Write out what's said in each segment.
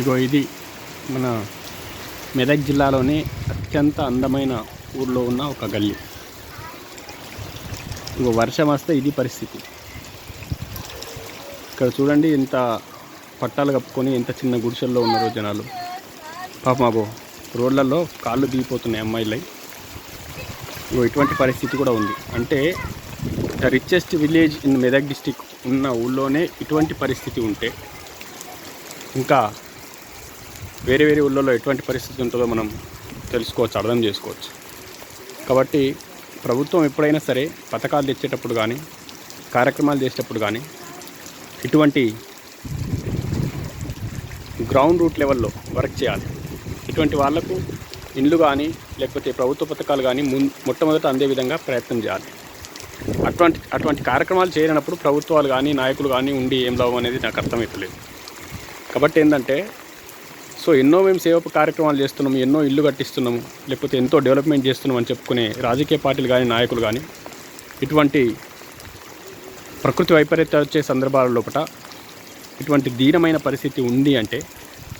ఇగో ఇది మన మెదక్ జిల్లాలోని అత్యంత అందమైన ఊర్లో ఉన్న ఒక గల్లీ. ఇగో వర్షం వస్తే ఇది పరిస్థితి. ఇక్కడ చూడండి ఎంత పట్టాలు కప్పుకొని ఎంత చిన్న గుడిసెల్లో ఉన్నారో జనాలు. పాపమాబో రోడ్లలో కాళ్ళు దిగిపోతున్నాయి అమ్మాయిలై. ఇగో ఇటువంటి పరిస్థితి కూడా ఉంది. అంటే the richest village in Medak district ఉన్న ఊళ్ళోనే ఇటువంటి పరిస్థితి ఉంటే ఇంకా వేరే వేరే ఊళ్ళలో ఎటువంటి పరిస్థితి ఉంటుందో మనం తెలుసుకోవచ్చు అర్థం చేసుకోవచ్చు. కాబట్టి ప్రభుత్వం ఎప్పుడైనా సరే పథకాలు తెచ్చేటప్పుడు కానీ కార్యక్రమాలు చేసేటప్పుడు కానీ ఇటువంటి గ్రౌండ్ రూట్ లెవెల్లో వర్క్ చేయాలి. ఇటువంటి వాళ్ళకు ఇండ్లు కానీ లేకపోతే ప్రభుత్వ పథకాలు కానీ మున్ మొట్టమొదట అందే విధంగా ప్రయత్నం చేయాలి. అటువంటి అటువంటి కార్యక్రమాలు చేయనప్పుడు ప్రభుత్వాలు కానీ నాయకులు కానీ ఉండి ఏం లాభం అనేది నాకు అర్థమవుతలేదు కాబట్టి ఏంటంటే సో ఎన్నో మేము సేవ కార్యక్రమాలు చేస్తున్నాము ఎన్నో ఇల్లు కట్టిస్తున్నాము లేకపోతే ఎంతో డెవలప్మెంట్ చేస్తున్నాం అని చెప్పుకునే రాజకీయ పార్టీలు కానీ నాయకులు కానీ ఇటువంటి ప్రకృతి వైపరీత్యాలు వచ్చే సందర్భాల లోపల ఇటువంటి దీనమైన పరిస్థితి ఉంది అంటే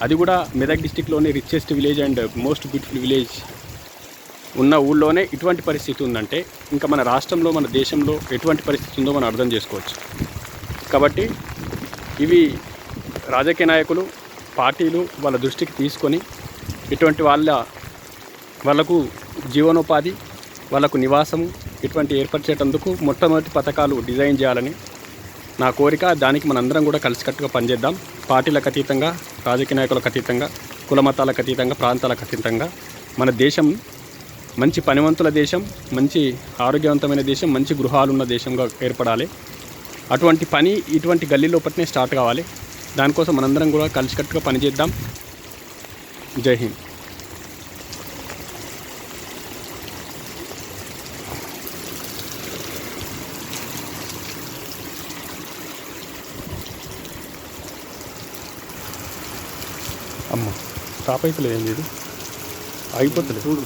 అది కూడా Medak డిస్టిక్లోని richest village and most beautiful village ఉన్న ఊళ్ళోనే ఇటువంటి పరిస్థితి ఉందంటే ఇంకా మన రాష్ట్రంలో మన దేశంలో ఎటువంటి పరిస్థితి ఉందో మనం అర్థం చేసుకోవచ్చు. కాబట్టి ఇవి రాజకీయ నాయకులు పార్టీలు వాళ్ళ దృష్టికి తీసుకొని ఇటువంటి వాళ్ళ వాళ్ళకు జీవనోపాధి వాళ్ళకు నివాసము ఇటువంటి ఏర్పరిచేటందుకు మొట్టమొదటి పథకాలు డిజైన్ చేయాలని నా కోరిక. దానికి మనందరం కూడా కలిసికట్టుగా పనిచేద్దాం. పార్టీలకు అతీతంగా రాజకీయ నాయకులకు అతీతంగా కుల మతాలకు అతీతంగా ప్రాంతాలకు అతీతంగా మన దేశం మంచి పనివంతుల దేశం మంచి ఆరోగ్యవంతమైన దేశం మంచి గృహాలున్న దేశంగా ఏర్పడాలి. అటువంటి పని ఇటువంటి గల్లీ లోపలనే స్టార్ట్ కావాలి. దానికోసం మనందరం కూడా కలిసికట్టుగా పనిచేద్దాం. జై హింద్. అమ్మ స్టాప్ ఏం లేదు. ఆగిపోతలేదు. చూడు.